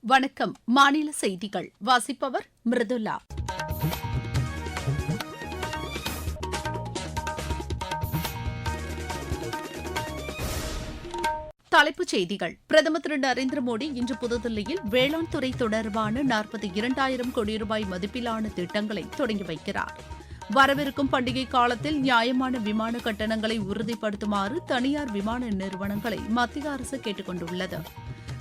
வணக்கம். மாநில செய்திகள். வாசிப்பவர் மிருதுலா தலைப்புச் செய்திகள். பிரதமர் திரு நரேந்திர மோடி இன்று புதுதில்லியில் வேளாண் துறை தொடர்பான நாற்பத்தி இரண்டாயிரம் கோடி ரூபாய் மதிப்பிலான திட்டங்களை தொடங்கி வைக்கிறார். வரவிருக்கும் பண்டிகை காலத்தில் நியாயமான விமான கட்டணங்களை உறுதிப்படுத்துமாறு தனியார் விமான நிறுவனங்களை மத்திய அரசு கேட்டுக் கொண்டுள்ளது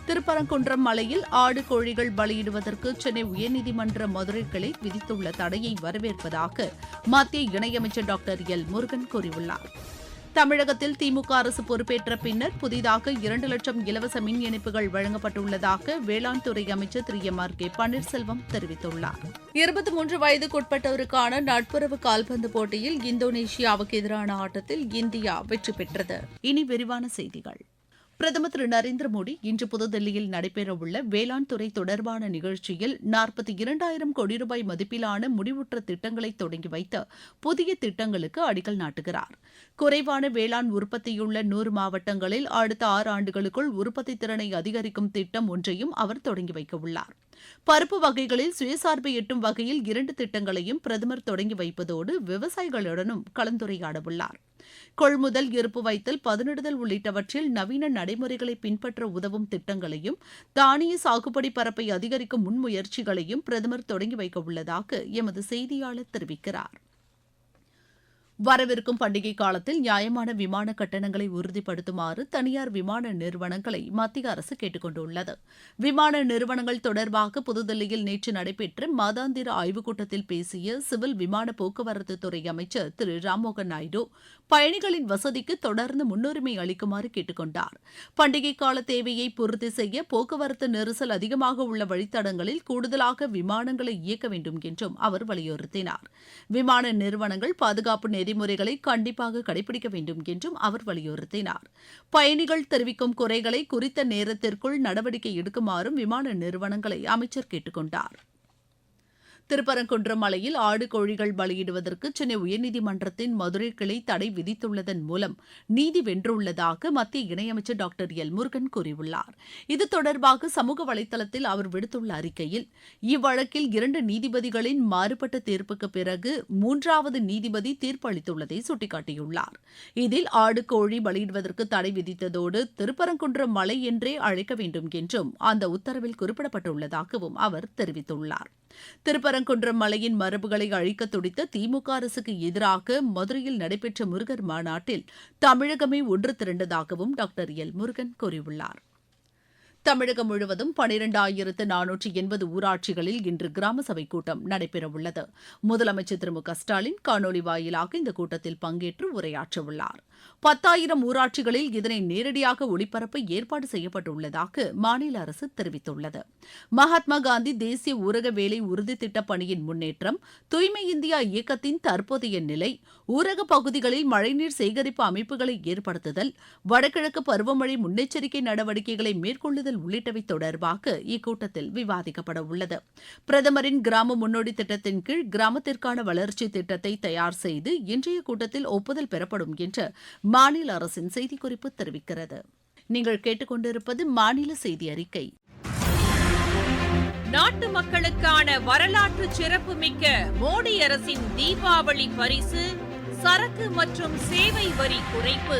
திருப்பரங்குன்றம் மலையில் ஆடு கோழிகள் பலியிடுவதற்கு சென்னை உயர்நீதிமன்ற மதுரை கிளை விதித்துள்ள தடையை வரவேற்பதாக மத்திய இணையமைச்சர் டாக்டர் எல். முருகன் கூறியுள்ளார். தமிழகத்தில் திமுக அரசு பொறுப்பேற்ற பின்னர் புதிதாக இரண்டு லட்சம் இலவச மின் இணைப்புகள் வழங்கப்பட்டுள்ளதாக வேளாண் துறை அமைச்சர் திரு. எம். ஆர். கே. பன்னீர்செல்வம் தெரிவித்துள்ளார். இருபத்தி மூன்று வயதுக்குட்பட்டோருக்கான நட்புறவு கால்பந்து போட்டியில் இந்தோனேஷியாவுக்கு எதிரான ஆட்டத்தில் இந்தியா வெற்றி பெற்றது. இனி விரிவான செய்திகள். பிரதமர் திரு நரேந்திர மோடி இன்று புதுதில்லியில் நடைபெறவுள்ள வேளாண் துறை தொடர்பான நிகழ்ச்சியில் நாற்பத்தி இரண்டாயிரம் கோடி ரூபாய் மதிப்பிலான முடிவுற்ற திட்டங்களை தொடங்கி வைத்து புதிய திட்டங்களுக்கு அடிக்கல் நாட்டுகிறார். குறைவான வேளாண் உற்பத்தியுள்ள நூறு மாவட்டங்களில் அடுத்த ஆறு ஆண்டுகளுக்குள் உற்பத்தி திறனை அதிகரிக்கும் திட்டம் ஒன்றையும் அவர் தொடங்கி வைக்கவுள்ளார். பருப்பு வகைகளில் சுயசார்பை எட்டும் வகையில் இரண்டு திட்டங்களையும் பிரதமர் தொடங்கி வைப்பதோடு விவசாயிகளுடனும் கலந்துரையாடவுள்ளார். கொள்முதல் இருப்பு வைத்தல் பதனிடுதல் உள்ளிட்டவற்றில் நவீன நடைமுறைகளை பின்பற்ற உதவும் திட்டங்களையும் தானிய சாகுபடி பரப்பை அதிகரிக்கும் முன்முயற்சிகளையும் பிரதமர் தொடங்கி வைக்க உள்ளதாக எமது செய்தியாளர் தெரிவிக்கிறார். வரவிருக்கும் பண்டிகை காலத்தில் நியாயமான விமான கட்டணங்களை உறுதிப்படுத்துமாறு தனியார் விமான நிறுவனங்களை மத்திய அரசு கேட்டுக் கொண்டுள்ளது விமான நிறுவனங்கள் தொடர்பாக புதுதில்லியில் நேற்று நடைபெற்ற மாதாந்திர ஆய்வுக் கூட்டத்தில் பேசிய சிவில் விமான போக்குவரத்து துறை அமைச்சர் திரு ராம்மோகன் நாயுடு பயணிகளின் வசதிக்கு தொடர்ந்து முன்னுரிமை அளிக்குமாறு கேட்டுக்கொண்டார். பண்டிகை கால தேவையை பூர்த்தி செய்ய போக்குவரத்து நெரிசல் அதிகமாக உள்ள வழித்தடங்களில் கூடுதலாக விமானங்களை இயக்க வேண்டும் என்றும் அவர் வலியுறுத்தினார். விமான நிறுவனங்கள் பாதுகாப்பு நெறிமுறைகளை கண்டிப்பாக கடைபிடிக்க வேண்டும் என்றும் அவர் வலியுறுத்தினார். பயணிகள் தெரிவிக்கும் குறைகளை குறித்த நேரத்திற்குள் நடவடிக்கை எடுக்குமாறும் விமான நிறுவனங்களை அமைச்சர் கேட்டுக்கொண்டாா் திருப்பரங்குன்றம் மலையில் ஆடு கோழிகள் பலியிடுவதற்கு சென்னை உயர்நீதிமன்றத்தின் மதுரை கிளை தடை விதித்துள்ளதன் மூலம் நீதி வென்றுள்ளதாக மத்திய இணையமைச்சர் டாக்டர் எல் முருகன் கூறியுள்ளார். இது தொடர்பாக சமூக வலைதளத்தில் அவர் விடுத்துள்ள அறிக்கையில் இவ்வழக்கில் இரண்டு நீதிபதிகளின் மாறுபட்ட தீர்ப்புக்கு பிறகு மூன்றாவது நீதிபதி தீர்ப்பு அளித்துள்ளதை சுட்டிக்காட்டியுள்ளார். இதில் ஆடு கோழி பலியிடுவதற்கு தடை விதித்ததோடு திருப்பரங்குன்றம் மலை என்றே அழைக்க வேண்டும் என்றும் அந்த உத்தரவில் குறிப்பிடப்பட்டுள்ளதாகவும் அவர் தெரிவித்துள்ளார். திருப்பரங்குன்றம் மலையின் மரபுகளை அழிக்க துடித்த திமுக அரசுக்கு எதிராக மதுரையில் நடைபெற்ற முருகர் மாநாட்டில் தமிழகமே ஒன்று திரண்டதாகவும் டாக்டர் எல் முருகன் கூறியுள்ளார். தமிழகம் முழுவதும் பனிரெண்டாயிரத்து நானூற்றி எண்பது ஊராட்சிகளில் இன்று கிராம சபை கூட்டம் நடைபெறவுள்ளது. முதலமைச்சர் திரு மு க ஸ்டாலின் காணொலி வாயிலாக இந்த கூட்டத்தில் பங்கேற்று உரையாற்றவுள்ளார். பத்தாயிரம் ஊராட்சிகளில் இதனை நேரடியாக ஒளிபரப்ப ஏற்பாடு செய்யப்பட்டுள்ளதாக மாநில அரசு தெரிவித்துள்ளது. மகாத்மா காந்தி தேசிய ஊரக வேலை உறுதி திட்ட பணியின் முன்னேற்றம் தூய்மை இந்தியா இயக்கத்தின் தற்போதைய நிலை ஊரக பகுதிகளில் மழைநீர் சேகரிப்பு அமைப்புகளை ஏற்படுத்துதல் வடகிழக்கு பருவமழை முன்னெச்சரிக்கை நடவடிக்கைகளை மேற்கொள்ளுதல் உள்ளிட்டவை தொடர்பாக இக்கூட்டத்தில் விவாதிக்கப்பட உள்ளது. பிரதமரின் கிராம முன்னோடி திட்டத்தின் கீழ் கிராமத்திற்கான வளர்ச்சி திட்டத்தை தயார் செய்து இன்றைய கூட்டத்தில் ஒப்புதல் பெறப்படும் என்று மாநில அரசின் செய்திக்குறிப்பு தெரிவிக்கிறது. நீங்கள் கேட்டுக்கொண்டிருப்பது மாநில செய்தி அறிக்கை. நாட்டு மக்களுக்கான வரலாற்று சிறப்புமிக்க மோடி அரசின் தீபாவளி பரிசு சரக்கு மற்றும் சேவை வரி குறைப்பு.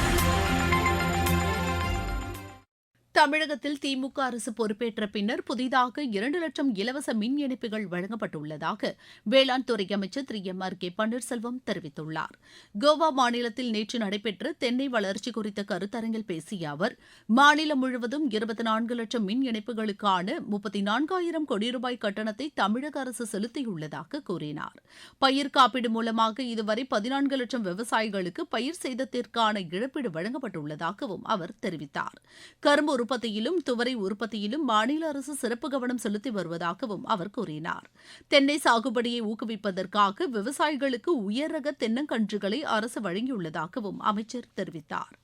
தமிழகத்தில் திமுக அரசு பொறுப்பேற்ற பின்னர் புதிதாக இரண்டு லட்சம் இலவச மின் இணைப்புகள் வழங்கப்பட்டுள்ளதாக வேளாண் துறை அமைச்சர் திரு எம் ஆர் கே பன்னீர்செல்வம் தெரிவித்துள்ளார். கோவா மாநிலத்தில் நேற்று நடைபெற்ற தென்னை வளர்ச்சி குறித்த கருத்தரங்கில் பேசிய அவர் மாநிலம் முழுவதும் இருபத்தி நான்கு லட்சம் மின் இணைப்புகளுக்கான முப்பத்தி நான்காயிரம் கோடி ரூபாய் கட்டணத்தை தமிழக அரசு செலுத்தியுள்ளதாக கூறினார். பயிர் காப்பீடு மூலமாக இதுவரை பதினான்கு லட்சம் விவசாயிகளுக்கு பயிர் சேதத்திற்கான இழப்பீடு வழங்கப்பட்டுள்ளதாகவும் அவர் தெரிவித்தார். கரும்பு உற்பத்தியிலும் துவரை உற்பத்தியிலும் மாநில அரசு சிறப்பு கவனம் செலுத்தி வருவதாகவும் அவர் கூறினார். தென்னை சாகுபடியை ஊக்குவிப்பதற்காக விவசாயிகளுக்கு உயர் ரக தென்னங்கன்றுகளை அரசு வழங்கியுள்ளதாகவும் அமைச்சர் தெரிவித்தார்.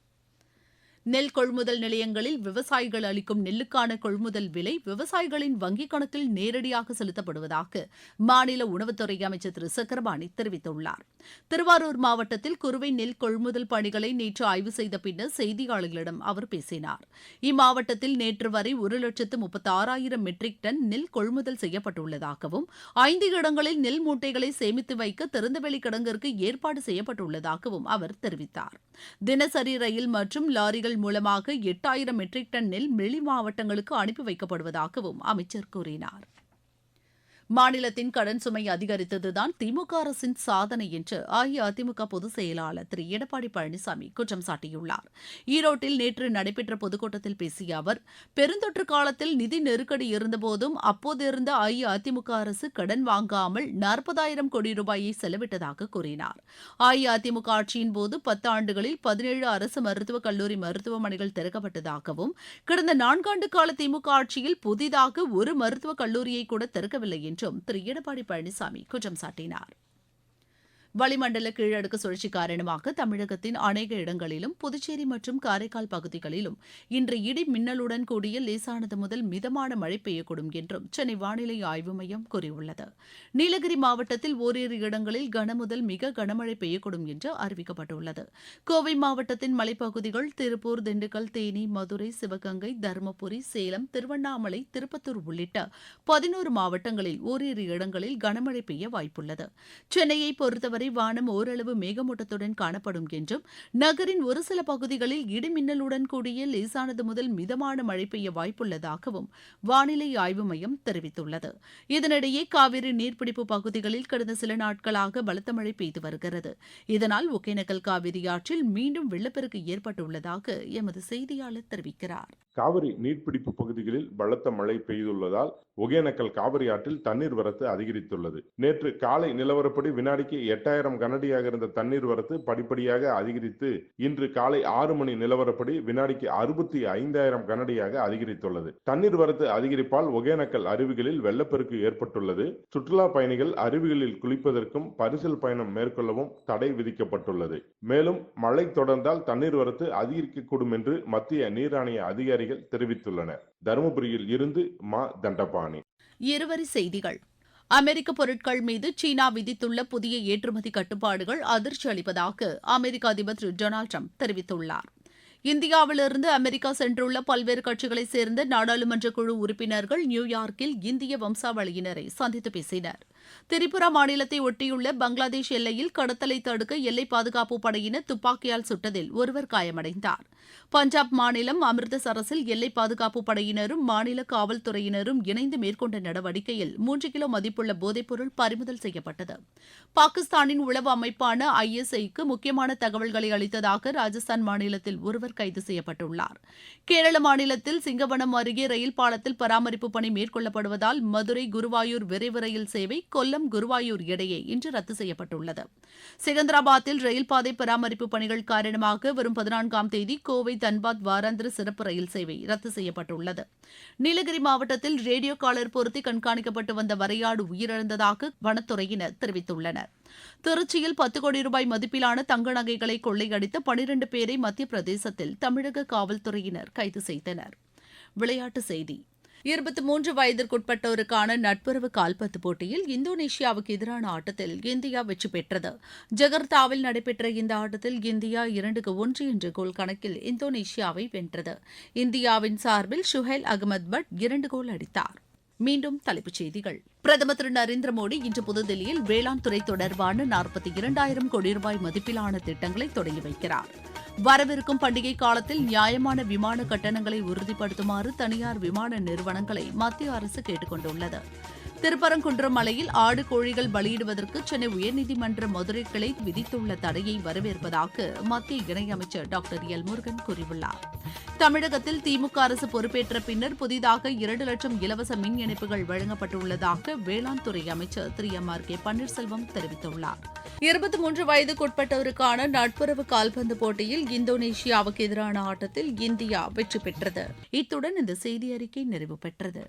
நெல் கொள்முதல் நிலையங்களில் விவசாயிகள் அளிக்கும் நெல்லுக்கான கொள்முதல் விலை விவசாயிகளின் வங்கிக் கணக்கில் நேரடியாக செலுத்தப்படுவதாக மாநில உணவுத்துறை அமைச்சர் திரு. சக்கரபாணி தெரிவித்துள்ளார். திருவாரூர் மாவட்டத்தில் குறுவை நெல் கொள்முதல் பணிகளை நேற்று ஆய்வு செய்த பின்னர் செய்தியாளர்களிடம் அவர் பேசினார். இம்மாவட்டத்தில் நேற்று வரை ஒரு லட்சத்து முப்பத்தி ஆறாயிரம் மெட்ரிக் டன் நெல் கொள்முதல் செய்யப்பட்டுள்ளதாகவும் ஐந்து இடங்களில் நெல் மூட்டைகளை சேமித்து வைக்க திறந்தவெளி கிடங்கிற்கு ஏற்பாடு செய்யப்பட்டுள்ளதாகவும் அவர் தெரிவித்தார். தினசரி ரயில் மற்றும் லாரிகள் மூலமாக எட்டாயிரம் மெட்ரிக் டன் நெல் வெளி மாவட்டங்களுக்கு அனுப்பி வைக்கப்படுவதாகவும் அமைச்சர் கூறினார். மாநிலத்தின் கடன் சுமை அதிகரித்ததுதான் திமுக அரசின் சாதனை என்று அஇஅதிமுக பொதுச் செயலாளர் திரு எடப்பாடி பழனிசாமி குற்றம் சாட்டியுள்ளார். ஈரோட்டில் நேற்று நடைபெற்ற பொதுக்கூட்டத்தில் பேசிய அவர் பெருந்தொற்று காலத்தில் நிதி நெருக்கடி இருந்தபோதும் அப்போதிருந்த அஇஅதிமுக அரசு கடன் வாங்காமல் நாற்பதாயிரம் கோடி ரூபாயை செலவிட்டதாக கூறினார். அஇஅதிமுக ஆட்சியின் போது பத்து ஆண்டுகளில் பதினேழு அரசு மருத்துவக் கல்லூரி மருத்துவமனைகள் திறக்கப்பட்டதாகவும் கடந்த நான்காண்டு கால திமுக ஆட்சியில் புதிதாக ஒரு மருத்துவக் கல்லூரியை கூட திறக்கவில்லை என்றும் திரு. எடப்பாடி பழனிசாமி குற்றம் சாட்டினார். வளிமண்டல கீழடுக்கு சுழற்சி காரணமாக தமிழகத்தின் அநேக இடங்களிலும் புதுச்சேரி மற்றும் காரைக்கால் பகுதிகளிலும் இன்று இடி மின்னலுடன் கூடிய லேசானது முதல் மிதமான மழை பெய்யக்கூடும் என்றும் சென்னை வானிலை ஆய்வு மையம் கூறியுள்ளது. நீலகிரி மாவட்டத்தில் ஓரிரு இடங்களில் கனமுதல் மிக கனமழை பெய்யக்கூடும் என்று அறிவிக்கப்பட்டுள்ளது. கோவை மாவட்டத்தின் மலைப்பகுதிகள் திருப்பூர் திண்டுக்கல் தேனி மதுரை சிவகங்கை தருமபுரி சேலம் திருவண்ணாமலை திருப்பத்தூர் உள்ளிட்ட பதினோரு மாவட்டங்களில் ஓரிரு இடங்களில் கனமழை பெய்ய வாய்ப்புள்ளது. சென்னையை பொறுத்தவரை வானம் ஓரளவு மேகமூட்டத்துடன் காணப்படும் என்றும் நகரின் ஒரு சில பகுதிகளில் இடிமின்னலுடன் கூடிய லேசானது முதல் மிதமான மழை பெய்ய வாய்ப்புள்ளதாகவும் வானிலை ஆய்வு மையம் தெரிவித்துள்ளது. இதனிடையே காவிரி நீர்பிடிப்பு பகுதிகளில் கடந்த சில நாட்களாக பலத்த மழை பெய்து வருகிறது. இதனால் ஒகேனக்கல் காவிரி ஆற்றில் மீண்டும் வெள்ளப்பெருக்கு ஏற்பட்டுள்ளதாக எமது செய்தியாளர் தெரிவிக்கிறார். காவிரி நீர்பிடிப்பு பகுதிகளில் பலத்த மழை பெய்துள்ளதால் ஒகேனக்கல் காவிரி ஆற்றில் தண்ணீர் வரத்து அதிகரித்துள்ளது. நேற்று காலை நிலவரப்படி வினாடிக்கு எட்டாயிரம் பத்தாயிரம் கனடியாக இருந்த தண்ணீர் வரத்து படிப்படியாக அதிகரித்து இன்று காலை ஆறு மணி நிலவரப்படி வினாடிக்கு அறுபத்தி ஐந்தாயிரம் கனடியாக அதிகரித்துள்ளது. தண்ணீர் வரத்து அதிகரிப்பால் ஒகேனக்கல் அருவிகளில் வெள்ளப்பெருக்கு ஏற்பட்டுள்ளது. சுற்றுலா பயணிகள் அருவிகளில் குளிப்பதற்கும் பரிசல் பயணம் மேற்கொள்ளவும் தடை விதிக்கப்பட்டுள்ளது. மேலும் மழை தொடர்ந்தால் தண்ணீர் வரத்து அதிகரிக்கக்கூடும் என்று மத்திய நீராணைய அதிகாரிகள் தெரிவித்துள்ளனர். தருமபுரியில் இருந்து மா. தண்டபாணி. இருவரி செய்திகள். அமெரிக்க பொருட்கள் மீது சீனா விதித்துள்ள புதிய ஏற்றுமதி கட்டுப்பாடுகள் அதிர்ச்சி அளிப்பதாக அமெரிக்க அதிபர் திரு டொனால்டு ட்ரம்ப் தெரிவித்துள்ளார். இந்தியாவிலிருந்து அமெரிக்கா சென்றுள்ள பல்வேறு கட்சிகளைச் சேர்ந்த நாடாளுமன்ற குழு உறுப்பினர்கள் நியூயார்க்கில் இந்திய வம்சாவளியினரை சந்தித்து பேசினர். திரிபுரா மாநிலத்தை ஒட்டியுள்ள பங்களாதேஷ் எல்லையில் கடத்தலை தடுக்க எல்லை பாதுகாப்பு படையினர் துப்பாக்கியால் சுட்டதில் ஒருவர் காயமடைந்தார். பஞ்சாப் மாநிலம் அமிர்தசரஸில் எல்லை பாதுகாப்பு படையினரும் மாநில காவல்துறையினரும் இணைந்து மேற்கொண்ட நடவடிக்கையில் மூன்று கிலோ மதிப்புள்ள போதைப்பொருள் பறிமுதல் செய்யப்பட்டது. பாகிஸ்தானின் உளவு அமைப்பான ஐஎஸ்ஐக்கு முக்கியமான தகவல்களை அளித்ததாக ராஜஸ்தான் மாநிலத்தில் ஒருவர் கைது செய்யப்பட்டுள்ளார். கேரள மாநிலத்தில் சிங்கவனம் அருகே ரயில் பாலத்தில் பராமரிப்பு பணி மேற்கொள்ளப்படுவதால் மதுரை குருவாயூர் விரைவு ரயில் சேவை கொல்லம் குருவாயூர் இடையே இன்று ரத்து செய்யப்பட்டுள்ளது. செகந்திராபாத்தில் ரயில் பாதை பராமரிப்பு பணிகள் காரணமாக வரும் பதினான்காம் தேதி கோவை தன்பாத் வாராந்திர சிறப்பு ரயில் சேவை ரத்து செய்யப்பட்டுள்ளது. நீலகிரி மாவட்டத்தில் ரேடியோ காலர் பொருத்தி கண்காணிக்கப்பட்டு வந்த வரையாடு உயிரிழந்ததாக வனத்துறையினர் தெரிவித்துள்ளனர். திருச்சியில் பத்து கோடி ரூபாய் மதிப்பிலான தங்க நகைகளை கொள்ளையடித்த பனிரண்டு பேரை மத்திய பிரதேசத்தில் தமிழக காவல்துறையினர் கைது செய்தனர். விளையாட்டுச் செய்தி. இருபத்தி மூன்று வயதிற்குட்பட்டோருக்கான நட்புறவு கால்பந்து போட்டியில் இந்தோனேஷியாவுக்கு எதிரான ஆட்டத்தில் இந்தியா வெற்றி பெற்றது. ஜகர்த்தாவில் நடைபெற்ற இந்த ஆட்டத்தில் இந்தியா இரண்டுக்கு ஒன்று என்ற கோல் கணக்கில் இந்தோனேஷியாவை வென்றது. இந்தியாவின் சார்பில் ஷுஹைல் அகமது பட் இரண்டு கோல் அடித்தார். மீண்டும் தலைப்புச் செய்திகள். பிரதமர் திரு நரேந்திர மோடி இன்று புதுதில்லியில் வேளாண் துறை தொடர்பான நாற்பத்தி இரண்டாயிரம் கோடி ரூபாய் மதிப்பிலான திட்டங்களை தொடங்கி வைக்கிறார். வரவிருக்கும் பண்டிகை காலத்தில் நியாயமான விமான கட்டணங்களை உறுதிப்படுத்துமாறு தனியார் விமான நிறுவனங்களை மத்திய அரசு கேட்டுக் கொண்டுள்ளது திருப்பரங்குன்றம் மலையில் ஆடு கோழிகள் பலியிடுவதற்கு சென்னை உயர்நீதிமன்ற மதுரை கிளை விதித்துள்ள தடையை வரவேற்பதாக மத்திய இணையமைச்சர் டாக்டர் எல் முருகன் கூறியுள்ளார். தமிழகத்தில் திமுக அரசு பொறுப்பேற்ற பின்னர் புதிதாக இரண்டு லட்சம் இலவச மின் இணைப்புகள் வழங்கப்பட்டுள்ளதாக வேளாண் துறை அமைச்சர் திரு எம் ஆர் கே பன்னீர்செல்வம் தெரிவித்துள்ளார். இருபத்தி மூன்று வயதுக்குட்பட்டோருக்கான நட்புறவு கால்பந்து போட்டியில் இந்தோனேஷியாவுக்கு எதிரான ஆட்டத்தில் இந்தியா வெற்றி பெற்றது. இத்துடன் இந்த செய்தி அறிக்கை நிறைவு பெற்றது.